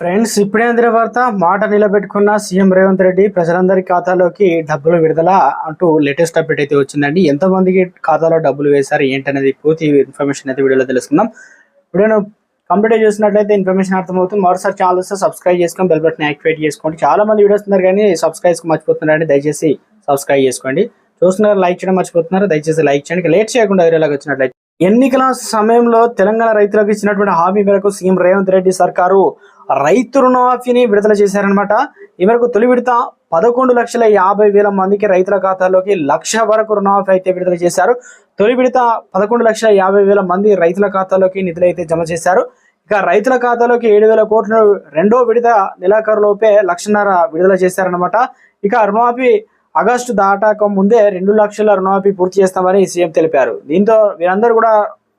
Friends ఇప్పుడే అందిన వార్త మాట నిలబెట్టుకున్న సీఎం రేవంత్ రెడ్డి ప్రజలందరి ఖాతాలోకి డబ్బులు విడుదల అంటూ లేటెస్ట్ అప్డేట్ అయితే వచ్చిందండి. ఎంత మందికి ఖాతాలో డబ్బులు వేశారు ఏంటనేది పూర్తి ఇన్ఫర్మేషన్ అయితే వీడియోలో తెలుసుకుందాం. వీడియోను కంప్లీట్ చేసినట్లయితే ఇన్ఫర్మేషన్ అర్థమవుతుంది. మరోసారి ఛానల్ వస్తే సబ్స్క్రైబ్ చేసుకొని బెల్ బటన్ యాక్టివేట్ చేసుకోండి. చాలా మంది వీడియోస్ ఉన్నారు కానీ సబ్స్క్రైబ్ మర్చిపోతున్నారండి. దయచేసి సబ్స్క్రైబ్ చేసుకోండి. చూస్తున్నారు లైక్ చేయడం మర్చిపోతున్నారు. దయచేసి లైక్ చేయండి. లేట్ చేయకుండా వీడియోలోకి వచ్చినట్లయితే. ఎన్నికల సమయంలో తెలంగాణ రైతులకు ఇచ్చినటువంటి హామీ మేరకు సీఎం రేవంత్ రెడ్డి సర్కారు రైతు రుణమాఫీని విడుదల చేశారనమాట ఈ మేరకు తొలి విడత పదకొండు లక్షల యాభై వేల మందికి రైతుల ఖాతాలోకి లక్ష వరకు రుణమాఫీ అయితే విడుదల చేశారు. తొలి విడత పదకొండు లక్షల యాభై వేల మంది రైతుల ఖాతాలోకి నిధులు అయితే జమ చేశారు. ఇక రైతుల ఖాతాలోకి ఏడు వేల కోట్లు రెండో విడత నెలాఖరులోపే లక్షన్నర విడుదల చేశారనమాట ఇక రుణమాఫీ ఆగస్టు దాటాక ముందే రెండు లక్షల రుణమాఫీ పూర్తి చేస్తామని సీఎం తెలిపారు. దీంతో వీరందరూ కూడా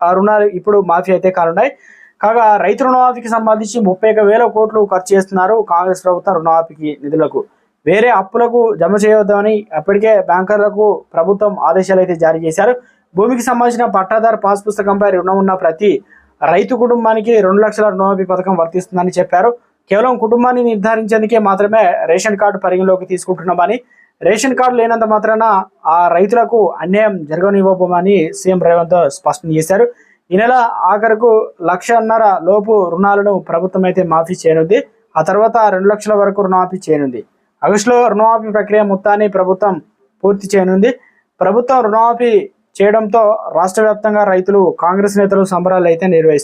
ఆ రుణాలు ఇప్పుడు మాఫీ అయితే కానున్నాయి. కాగా రైతు రుణమాఫీకి సంబంధించి ముప్పై ఒక వేల కోట్లు ఖర్చు చేస్తున్నారు కాంగ్రెస్ ప్రభుత్వం రుణమాఫీకి నిధులకు. వేరే అప్పులకు జమ చేయవద్దని అప్పటికే బ్యాంకర్లకు ప్రభుత్వం ఆదేశాలు అయితే జారీ చేశారు. భూమికి సంబంధించిన పట్టాదారు పాస్ పుస్తకంపై రుణం ఉన్న ప్రతి రైతు కుటుంబానికి రెండు లక్షల రుణమాఫీ పథకం వర్తిస్తుందని చెప్పారు. కేవలం కుటుంబాన్ని నిర్ధారించేందుకే మాత్రమే రేషన్ కార్డు పరిగణలోకి తీసుకుంటున్నామని రేషన్ కార్డు లేనంత మాత్రాన ఆ రైతులకు అన్యాయం జరగనివ్వబోమని సీఎం రేవంత్ స్పష్టం చేశారు. ఈ నెల ఆఖరుకు లక్షన్నర లోపు రుణాలను ప్రభుత్వం అయితే మాఫీ చేయనుంది. ఆ తర్వాత రెండు లక్షల వరకు రుణమాఫీ చేయనుంది. ఆగస్టులో రుణమాఫీ ప్రక్రియ మొత్తాన్ని ప్రభుత్వం పూర్తి చేయనుంది. ప్రభుత్వం రుణమాఫీ చేయడంతో రాష్ట్ర వ్యాప్తంగా రైతులు కాంగ్రెస్ నేతలు సంబరాలు అయితే నిర్వహిస్తున్నారు.